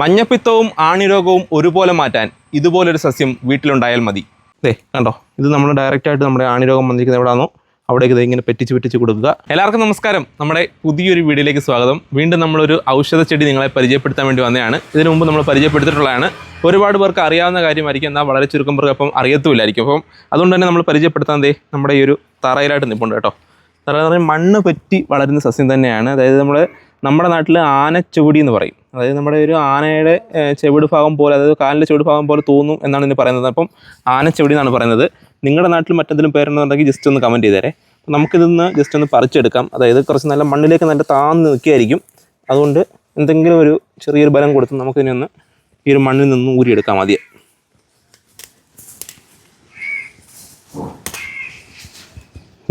മഞ്ഞപ്പിത്തവും ആണിരോഗവും ഒരുപോലെ മാറ്റാൻ ഇതുപോലൊരു സസ്യം വീട്ടിലുണ്ടായാൽ മതി. ദേ കണ്ടോ? ഇത് നമ്മൾ ഡയറക്റ്റ് ആയിട്ട് നമ്മുടെ ആണിരോഗം വന്നിരിക്കുന്നത് എവിടെയാണോ അവിടേക്ക് ഇത് ഇങ്ങനെ പെറ്റിച്ച് പെറ്റിച്ച് കൊടുക്കുക. എല്ലാവർക്കും നമസ്കാരം. നമ്മുടെ പുതിയൊരു വീഡിയോയിലേക്ക് സ്വാഗതം. വീണ്ടും നമ്മളൊരു ഔഷധ ചെടി നിങ്ങളെ പരിചയപ്പെടുത്താൻ വേണ്ടി വന്നതാണ്. ഇതിനു മുമ്പ് നമ്മൾ പരിചയപ്പെടുത്തിയിട്ടുള്ളതാണ്. ഒരുപാട് പേർക്ക് അറിയാവുന്ന കാര്യമായിരിക്കും. എന്നാൽ വളരെ ചുരുക്കം പേർക്ക് അപ്പം അറിയത്തുമില്ലായിരിക്കും. അപ്പം അതുകൊണ്ട് തന്നെ നമ്മൾ പരിചയപ്പെടുത്താൻ ദേ നമ്മുടെ ഈ ഒരു തറയിലായിട്ട് നിൽപ്പുണ്ട് കേട്ടോ. തറ മണ്ണ് പറ്റി വളരുന്ന സസ്യം തന്നെയാണ്. അതായത് നമ്മൾ നമ്മുടെ നാട്ടിൽ ആനച്ചുവടി എന്ന് പറയും. അതായത് നമ്മുടെ ഒരു ആനയുടെ ചെവിട് ഭാഗം പോലെ അതായത് കാലിന്റെ ചെവിട് ഭാഗം പോലെ തോന്നും എന്നാണ് ഇതിന് പറയുന്നത്. അപ്പം ആന ചെവിടി എന്നാണ് പറയുന്നത്. നിങ്ങളുടെ നാട്ടിൽ മറ്റെന്തെങ്കിലും പേരുണ്ടെന്നുണ്ടെങ്കിൽ ജസ്റ്റ് ഒന്ന് കമന്റ് ചെയ്തേരെ. നമുക്കിതൊന്ന് ജസ്റ്റ് ഒന്ന് പറിച്ചെടുക്കാം. അതായത് കുറച്ച് നല്ല മണ്ണിലേക്ക് നല്ല താന്ന് നിൽക്കുകയായിരിക്കും. അതുകൊണ്ട് എന്തെങ്കിലും ഒരു ചെറിയൊരു ബലം കൊടുത്ത് നമുക്കിനി ഒന്ന് ഈ ഒരു മണ്ണിൽ നിന്ന് ഊരിയെടുക്കാം ആദ്യം.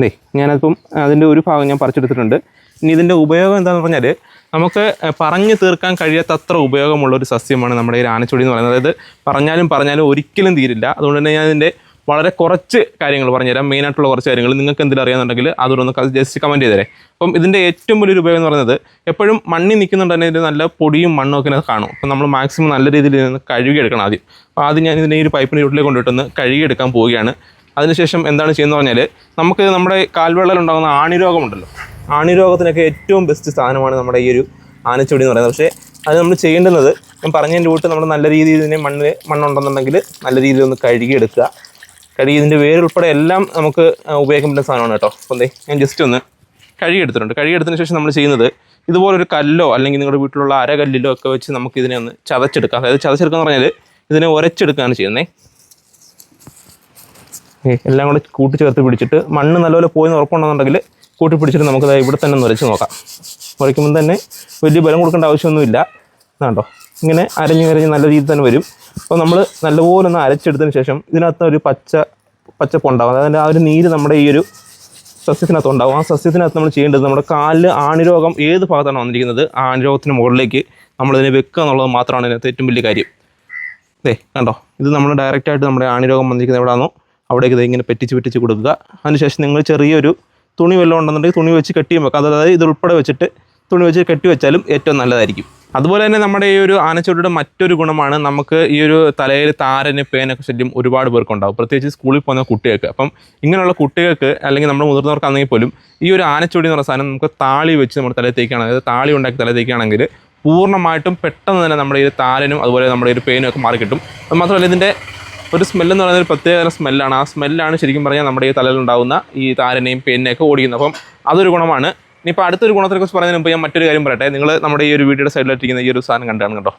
ദേ ഞാനപ്പം അതിന്റെ ഒരു ഭാഗം ഞാൻ പറിച്ചെടുത്തിട്ടുണ്ട്. ഇനി ഇതിന്റെ ഉപയോഗം എന്താണെന്ന് പറഞ്ഞാൽ നമുക്ക് പറഞ്ഞു തീർക്കാൻ കഴിയാത്തത്ര ഉപയോഗമുള്ള ഒരു സസ്യമാണ് നമ്മുടെ ഈ ആനച്ചുടി എന്ന് പറയുന്നത്. അതായത് പറഞ്ഞാലും പറഞ്ഞാലും ഒരിക്കലും തീരില്ല. അതുകൊണ്ട് തന്നെ ഞാൻ ഇതിന്റെ വളരെ കുറച്ച് കാര്യങ്ങൾ പറഞ്ഞുതരാം. മെയിനായിട്ടുള്ള കുറച്ച് കാര്യങ്ങൾ. നിങ്ങൾക്ക് എന്തെങ്കിലും അറിയാമെന്നുണ്ടെങ്കിൽ അതൊന്ന് ജസ്റ്റ് കമന്റ് ചെയ്തേരെ അപ്പം ഇതിന്റെ ഏറ്റവും വലിയൊരു ഉപയോഗം എന്ന് പറയുന്നത് എപ്പോഴും മണ്ണിൽ നിൽക്കുന്നുണ്ട് തന്നെ ഇതിൽ നല്ല പൊടിയും മണ്ണും ഒക്കെ കാണും. അപ്പം നമ്മൾ മാക്സിമം നല്ല രീതിയിൽ നിന്ന് കഴുകിയെടുക്കണം ആദ്യം. അപ്പോൾ ആദ്യം ഞാൻ ഇതിനെ ഒരു പൈപ്പിന് ചുട്ടിലേക്ക് കൊണ്ടിട്ടൊന്ന് കഴുകിയെടുക്കാൻ പോവുകയാണ്. അതിനുശേഷം എന്താണ് ചെയ്യുന്നത് പറഞ്ഞാൽ നമുക്ക് നമ്മുടെ കാൽവെള്ളയിലുണ്ടാകുന്ന ആണിരോഗമുണ്ടല്ലോ. ആണിരോഗത്തിനൊക്കെ ഏറ്റവും ബെസ്റ്റ് സാധനമാണ് നമ്മുടെ ഈ ഒരു ആനച്ചൊടി എന്ന് പറയുന്നത്. പക്ഷേ അത് നമ്മൾ ചെയ്യേണ്ടുന്നത് ഞാൻ പറഞ്ഞതിന്റെ കൂട്ട് നമ്മൾ നല്ല രീതിയിൽ ഇതിനെ മണ്ണിൽ മണ്ണുണ്ടെന്നുണ്ടെങ്കിൽ നല്ല രീതിയിൽ ഒന്ന് കഴുകിയെടുക്കുക. കഴുകി ഇതിന്റെ വേരുൾപ്പെടെ എല്ലാം നമുക്ക് ഉപയോഗിക്കാൻ പറ്റുന്ന സാധനമാണ് കേട്ടോ. അപ്പം ഞാൻ ജസ്റ്റ് ഒന്ന് കഴുകിയെടുത്തിട്ടുണ്ട്. കഴുകിയെടുത്തതിന് ശേഷം നമ്മൾ ചെയ്യുന്നത് ഇതുപോലൊരു കല്ലോ അല്ലെങ്കിൽ നിങ്ങളുടെ വീട്ടിലുള്ള അരകല്ലിലോ ഒക്കെ വെച്ച് നമുക്ക് ഇതിനെ ഒന്ന് ചതച്ചെടുക്കാം. അതായത് ചതച്ചെടുക്കുക എന്ന് പറഞ്ഞാൽ ഇതിനെ ഉരച്ചെടുക്കുകയാണ് ചെയ്യുന്നത് എല്ലാം കൂടെ കൂട്ടി ചേർത്ത് പിടിച്ചിട്ട് മണ്ണ് നല്ലപോലെ പോയി ഉറപ്പുണ്ടെന്നുണ്ടെങ്കിൽ കൂട്ടി പിടിച്ചിട്ട് നമുക്ക് ഇവിടെ തന്നെ നുരച്ച് നോക്കാം. ഉരയ്ക്കുമ്പോൾ തന്നെ വലിയ ബലം കൊടുക്കേണ്ട ആവശ്യമൊന്നുമില്ല. എന്നാണ്ടോ ഇങ്ങനെ അരഞ്ഞ് അരഞ്ഞ് നല്ല രീതിയിൽ തന്നെ വരും. അപ്പോൾ നമ്മൾ നല്ലപോലെ ഒന്ന് അരച്ചെടുത്തതിന് ശേഷം ഇതിനകത്ത് ഒരു പച്ച പച്ചപ്പുണ്ടാവും അതായത് ആ ഒരു നീര് നമ്മുടെ ഈ ഒരു സസ്യത്തിനകത്ത് ഉണ്ടാവും. ആ സസ്യത്തിനകത്ത് നമ്മൾ ചെയ്യേണ്ടത് നമ്മുടെ കാലിൽ ആണിരോഗം ഏത് ഭാഗത്താണ് വന്നിരിക്കുന്നത്? ആണിരോഗത്തിന് മുകളിലേക്ക് നമ്മളിതിനെ വെക്കുക എന്നുള്ളത് മാത്രമാണ് ഇതിനകത്ത് ഏറ്റവും വലിയ കാര്യം. ദേ കണ്ടോ? ഇത് നമ്മൾ ഡയറക്റ്റായിട്ട് നമ്മുടെ ആണിരോഗം വന്നിരിക്കുന്നത് എവിടെയാണോ അവിടേക്ക് ഇത് ഇങ്ങനെ പെറ്റിച്ച് പെറ്റിച്ച് കൊടുക്കുക. അതിനുശേഷം നിങ്ങൾ ചെറിയൊരു തുണി വല്ലതും ഉണ്ടെന്നുണ്ടെങ്കിൽ തുണി വെച്ച് കെട്ടിയും വെക്കാം. അതായത് ഇതുൾപ്പെടെ വെച്ചിട്ട് തുണി വെച്ച് കെട്ടി വെച്ചാലും ഏറ്റവും നല്ലതായിരിക്കും. അതുപോലെ തന്നെ നമ്മുടെ ഈ ഒരു ആനച്ചോടിയുടെ മറ്റൊരു ഗുണമാണ് നമുക്ക് ഈ ഒരു തലയിൽ താരന് പേനൊക്കെ ശല്യം ഒരുപാട് പേർക്കുണ്ടാവും. പ്രത്യേകിച്ച് സ്കൂളിൽ പോകുന്ന കുട്ടികൾക്ക്. അപ്പം ഇങ്ങനെയുള്ള കുട്ടികൾക്ക് അല്ലെങ്കിൽ നമ്മുടെ മുതിർന്നവർക്കാണെങ്കിൽ പോലും ഈ ഒരു ആനച്ചോടി എന്ന് പറഞ്ഞ സാധനം നമുക്ക് താളി വെച്ച് നമ്മുടെ തലയിൽ തേക്കുകയാണ് അതായത് താളി ഉണ്ടാക്കി തലയിൽ തേക്കുകയാണെങ്കിൽ പൂർണമായിട്ടും പെട്ടെന്ന് തന്നെ നമ്മുടെ ഈ താരനും അതുപോലെ നമ്മുടെ ഈ പേനും ഒക്കെ മാറിക്കിട്ടും. അത് മാത്രമല്ല ഇതിന്റെ ഒരു സ്മെല്ലെന്ന് പറയുന്ന ഒരു പ്രത്യേക സ്മെല്ലാണ് ആ സ്മെല്ലാണ് ശരിക്കും പറഞ്ഞാൽ നമ്മുടെ ഈ തലയിലുണ്ടാകുന്ന ഈ താരനെയും പെന്നെയൊക്കെ ഓടിക്കുന്നത്. അപ്പം അതൊരു ഗുണമാണ്. ഇനിയിപ്പോൾ അടുത്തൊരു ഗുണത്തെക്കുറിച്ച് പറയുന്നതിന് മുമ്പ് ഞാൻ മറ്റൊരു കാര്യം പറയട്ടെ. നിങ്ങൾ നമ്മുടെ ഈ ഒരു വീഡിയോയുടെ സൈഡിലിരിക്കുന്ന ഈ ഒരു സാധനം കണ്ടാണ് കേട്ടോ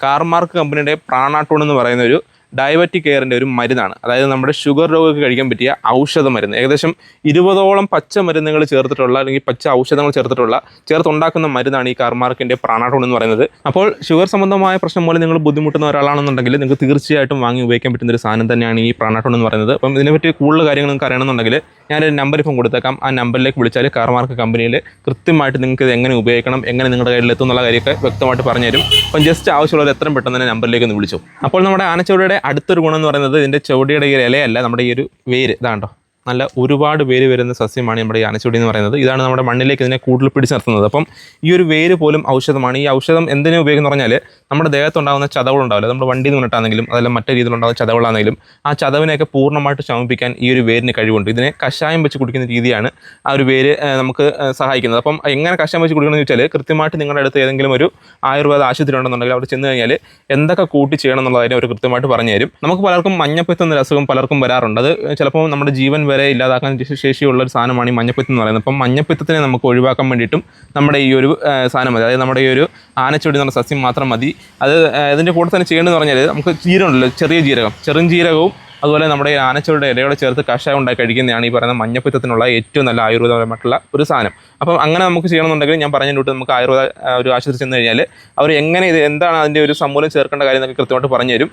കാർമാർക്ക് കമ്പനിയുടെ പ്രാണാട്ടോൺ എന്ന് പറയുന്ന ഒരു ഡയബറ്റിക് കെയറിന്റെ ഒരു മരുന്നാണ്. അതായത് നമ്മുടെ ഷുഗർ രോഗിക്ക് കഴിക്കാൻ പറ്റിയ ഔഷധ മരുന്ന്. ഏകദേശം ഇരുപതോളം പച്ച മരുന്നുകൾ ചേർത്തിട്ടുള്ള അല്ലെങ്കിൽ പച്ച ഔഷധങ്ങൾ ചേർത്തിട്ടുള്ള ചേർത്തുണ്ടാക്കുന്ന മരുന്നാണ് ഈ കാർമാർക്കിന്റെ പ്രാണാട്ടോൺ എന്ന് പറയുന്നത്. അപ്പോൾ ഷുഗർ സംബന്ധമായ പ്രശ്നം മൂലം നിങ്ങൾ ബുദ്ധിമുട്ടുന്ന ഒരാളാണെന്നുണ്ടെങ്കിൽ നിങ്ങൾക്ക് തീർച്ചയായിട്ടും വാങ്ങി ഉപയോഗിക്കാൻ പറ്റുന്ന ഒരു സാധനം തന്നെയാണ് ഈ പ്രാണാട്ടോൺ എന്ന് പറയുന്നത്. അപ്പം ഇതിനെപ്പറ്റി കൂടുതൽ കാര്യങ്ങൾ നിങ്ങൾക്ക് അറിയണമെന്നുണ്ടെങ്കിൽ ഞാനൊരു നമ്പർ ഇപ്പം കൊടുത്തേക്കാം. ആ നമ്പറിലേക്ക് വിളിച്ചാൽ കാർമാർക്ക് കമ്പനിയിൽ കൃത്യമായിട്ട് നിങ്ങൾക്ക് ഇത് എങ്ങനെ ഉപയോഗിക്കണം എങ്ങനെ നിങ്ങളുടെ കയ്യിലെത്തും എന്നുള്ള കാര്യമൊക്കെ വ്യക്തമായിട്ട് പറഞ്ഞുതരും. അപ്പം ജസ്റ്റ് ആവശ്യമുള്ളവർ എത്രയും പെട്ടെന്ന് തന്നെ നമ്പറിലേക്ക് ഒന്ന് വിളിച്ചു. അപ്പോൾ നമ്മുടെ ആനച്ചവടിയുടെ അടുത്തൊരു ഗുണം എന്ന് പറയുന്നത് ഇതിന്റെ ചുവടിയുടെ ഈ ഇലയല്ല നമ്മുടെ ഈ ഒരു വേര്. ഇതാണ്ടോ നല്ല ഒരുപാട് വേര് വരുന്ന സസ്യമാണ് നമ്മുടെ ഈ ആനച്ചൂടി എന്ന് പറയുന്നത്. ഇതാണ് നമ്മുടെ മണ്ണിലേക്ക് ഇതിനെ കൂടുതൽ പിടിച്ചു നിർത്തുന്നത് അപ്പം ഈ ഒരു വേര് പോലും ഔഷധമാണ്. ഈ ഔഷധം എന്തിനു ഉപയോഗിക്കുന്ന പറഞ്ഞാൽ നമ്മുടെ ദേഹത്തുണ്ടാകുന്ന ചതവുകളുണ്ടാവില്ല. നമ്മുടെ വണ്ടി നിന്നിട്ടാണെങ്കിലും അതല്ല മറ്റു രീതിയിലുണ്ടാകുന്ന ചതവുകളാണെങ്കിലും ആ ചതവിനെയൊക്കെ പൂർണമായിട്ട് ശമിപ്പിക്കാൻ ഈ ഒരു വേരിന് കഴിവുണ്ട്. ഇതിനെ കഷായം വെച്ച് കുടിക്കുന്ന രീതിയാണ് ആ ഒരു വേര് നമുക്ക് സഹായിക്കുന്നത്. അപ്പം എങ്ങനെ കഷായം വെച്ച് കുടിക്കണമെന്ന് വെച്ചാൽ കൃത്യമായിട്ട് നിങ്ങളുടെ അടുത്ത് ഏതെങ്കിലും ഒരു ആയുർവേദ ആശുപത്രി ഉണ്ടെന്നുണ്ടെങ്കിൽ അവിടെ ചെന്ന് കഴിഞ്ഞാൽ എന്തൊക്കെ കൂട്ടി ചെയ്യണം എന്നുള്ളതിനെ അവർ കൃത്യമായിട്ട് പറഞ്ഞു തരും. നമുക്ക് പലർക്കും മഞ്ഞപ്പിത്തം എന്നൊരു അസുഖം പലർക്കും വരാറുണ്ട്. അത് ചിലപ്പോൾ നമ്മുടെ ജീവൻ വരെ ഇല്ലാതാക്കാൻ ശേഷിയുള്ള ഒരു സാധനമാണ് ഈ മഞ്ഞപ്പിത്തം എന്ന് പറയുന്നത്. അപ്പം മഞ്ഞപ്പിത്തത്തിനെ നമുക്ക് ഒഴിവാക്കാൻ വേണ്ടിയിട്ടും നമ്മുടെ ഈ ഒരു സാധനം മതി. അതായത് നമ്മുടെ ഈ ഒരു ആനച്ചൊടി എന്നുള്ള സസ്യം മാത്രം മതി. അത് ഇതിന്റെ കൂടെ തന്നെ ചെയ്യേണ്ടതെന്ന് പറഞ്ഞാൽ നമുക്ക് ജീരകമുണ്ടല്ലോ ചെറിയ ജീരകം. ചെറുംജീരകവും അതുപോലെ നമ്മുടെ ഈ ആനച്ചോളുടെ ഇലയോടെ ചേർത്ത് കഷായം ഉണ്ടാക്കി കഴിക്കുന്നതാണ് ഈ പറയുന്ന മഞ്ഞപ്പിത്തത്തിനുള്ള ഏറ്റവും നല്ല ആയുർവേദപരമായിട്ടുള്ള ഒരു സാധനം. അപ്പം അങ്ങനെ നമുക്ക് ചെയ്യണമെന്നുണ്ടെങ്കിൽ ഞാൻ പറഞ്ഞു തൊട്ട് നമുക്ക് ആയുർവേദ ഒരു ആശുപത്രി ചെന്ന് കഴിഞ്ഞാൽ അവർ എങ്ങനെ ഇത് എന്താണ് അതിന്റെ ഒരു സമൂലം ചേർക്കേണ്ട കാര്യം എന്നൊക്കെ കൃത്യമായിട്ട് പറഞ്ഞു തരും.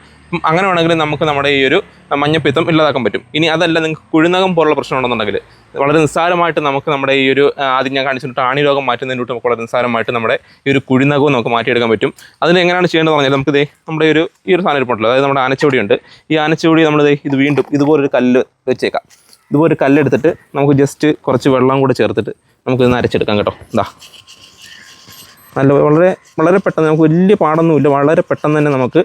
അങ്ങനെ വേണമെങ്കിൽ നമുക്ക് നമ്മുടെ ഈ ഒരു മഞ്ഞപ്പിത്തം ഇല്ലാതാക്കാൻ പറ്റും. ഇനി അതല്ല നിങ്ങൾക്ക് കുഴിനകം പോലുള്ള പ്രശ്നം ഉണ്ടെന്നുണ്ടെങ്കിൽ വളരെ നിസ്സാരമായിട്ട് നമുക്ക് നമ്മുടെ ഈ ഒരു ആദ്യം ഞാൻ കാണിച്ചിട്ട് ആണി രോഗം മാറ്റുന്നതിനോട്ട് നമുക്ക് വളരെ നിസ്സാരമായിട്ട് നമ്മുടെ ഈ ഒരു കുഴിനകവും നമുക്ക് മാറ്റിയെടുക്കാൻ പറ്റും. അതിന് എങ്ങനെയാണ് ചെയ്യേണ്ടത് പറഞ്ഞാൽ നമുക്ക് ഇതേ നമ്മുടെ ഒരു ഈ ഒരു സാധനം ഇരിപ്പുണ്ടല്ലോ. അതായത് നമ്മുടെ ആനച്ചോടി ഉണ്ട് ഈ ആനച്ചുവടി നമ്മൾ ഇത് വീണ്ടും ഇതുപോലൊരു കല്ല് വെച്ചേക്കാം. ഇതുപോലെ കല്ലെടുത്തിട്ട് നമുക്ക് ജസ്റ്റ് കുറച്ച് വെള്ളം കൂടെ ചേർത്തിട്ട് നമുക്ക് ഇത് അരച്ചെടുക്കാം കേട്ടോ. ഇതാ നല്ല വളരെ വളരെ പെട്ടെന്ന് നമുക്ക് വലിയ പാടൊന്നുമില്ല. വളരെ പെട്ടെന്ന് തന്നെ നമുക്ക്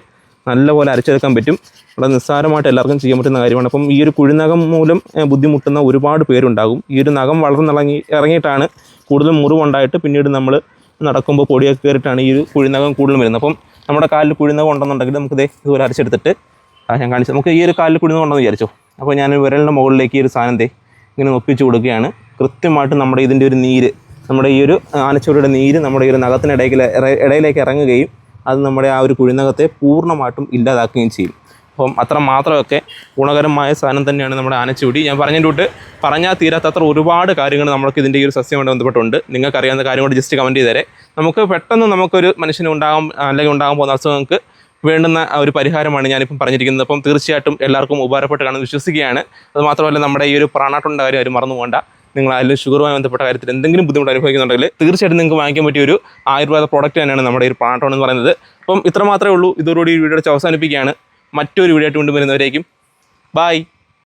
നല്ലപോലെ അരച്ചെടുക്കാൻ പറ്റും. വളരെ നിസ്സാരമായിട്ട് എല്ലാവർക്കും ചെയ്യാൻ പറ്റുന്ന കാര്യമാണ്. അപ്പം ഈ ഒരു കുഴിനകം മൂലം ബുദ്ധിമുട്ടുന്ന ഒരുപാട് പേരുണ്ടാകും. ഈ ഒരു നഖം വളർന്നിറങ്ങി ഇറങ്ങിയിട്ടാണ് കൂടുതൽ മുറിവുണ്ടായിട്ട് പിന്നീട് നമ്മൾ നടക്കുമ്പോൾ പൊടിയൊക്കെ കയറിയിട്ടാണ് ഈ ഒരു കുഴിനകം കൂടുതലും വരുന്നത്. അപ്പം നമ്മുടെ കാലിൽ കുഴിനകം ഉണ്ടെന്നുണ്ടെങ്കിൽ നമുക്ക് ഇതേ ഇതുപോലെ അരച്ചെടുത്തിട്ട് ഞാൻ കാണിച്ചു നമുക്ക് ഈ ഒരു കാലിൽ കുഴിനകം ഉണ്ടെന്ന് വിചാരിച്ചോ? അപ്പോൾ ഞാൻ വിരലിന്റെ മുകളിലേക്ക് ഈ ഒരു സാധനം ദേ ഇങ്ങനെ ഒപ്പിച്ച് കൊടുക്കുകയാണ്. കൃത്യമായിട്ട് നമ്മുടെ ഇതിന്റെ ഒരു നീര് നമ്മുടെ ഈ ഒരു ആനച്ചുവടിയുടെ നീര് നമ്മുടെ ഈ ഒരു നഖത്തിനിടയിൽ ഇടയിലേക്ക് ഇറങ്ങുകയും അത് നമ്മുടെ ആ ഒരു കുഴിനകത്തെ പൂർണമായിട്ടും ഇല്ലാതാക്കുകയും ചെയ്യും. അപ്പം അത്ര മാത്രമൊക്കെ ഗുണകരമായ സാധനം തന്നെയാണ് നമ്മുടെ ആനച്ചുവടി ഞാൻ പറഞ്ഞതിന്റെ തൊട്ട് പറഞ്ഞാൽ തീരാത്തത്ര ഒരുപാട് കാര്യങ്ങൾ നമുക്ക് ഇതിന്റെ ഈ ഒരു സസ്യമായിട്ട് ബന്ധപ്പെട്ടുണ്ട്. നിങ്ങൾക്ക് അറിയാവുന്ന കാര്യം കൂടി ജസ്റ്റ് കമന്റ് ചെയ്തേരെ നമുക്ക് പെട്ടെന്ന് നമുക്കൊരു മനുഷ്യന് ഉണ്ടാകാൻ അല്ലെങ്കിൽ ഉണ്ടാകാൻ പോകുന്ന അസുഖങ്ങൾക്ക് വേണ്ടുന്ന ഒരു പരിഹാരമാണ് ഞാനിപ്പം പറഞ്ഞിരിക്കുന്നത്. അപ്പം തീർച്ചയായിട്ടും എല്ലാവർക്കും ഉപകാരപ്പെട്ട് കാണുമെന്ന് വിശ്വസിക്കുകയാണ്. അത് മാത്രമല്ല നമ്മുടെ ഈ ഒരു പ്രാണാട്ടുണ്ട കാര്യം മറന്നു പോകണ്ട. നിങ്ങൾ അതിൽ ഷുഗറുമായി ബന്ധപ്പെട്ട കാര്യത്തിൽ എന്തെങ്കിലും ബുദ്ധിമുട്ട് അനുഭവിക്കുന്നുണ്ടെങ്കിൽ തീർച്ചയായിട്ടും നിങ്ങൾക്ക് വാങ്ങിക്കാൻ പറ്റിയ ഒരു ആയുർവേദ പ്രോഡക്റ്റ് തന്നെയാണ് നമ്മുടെ ഒരു പാട്ടോൺ എന്ന് പറയുന്നത്. അപ്പം ഇത്ര മാത്രമേ ഉള്ളൂ. ഇതോടുകൂടി വീഡിയോ അവസാനിപ്പിക്കുകയാണ്. മറ്റൊരു വീഡിയോ ആയിട്ട് കൊണ്ടുവരുന്നവരേക്കും ബായ്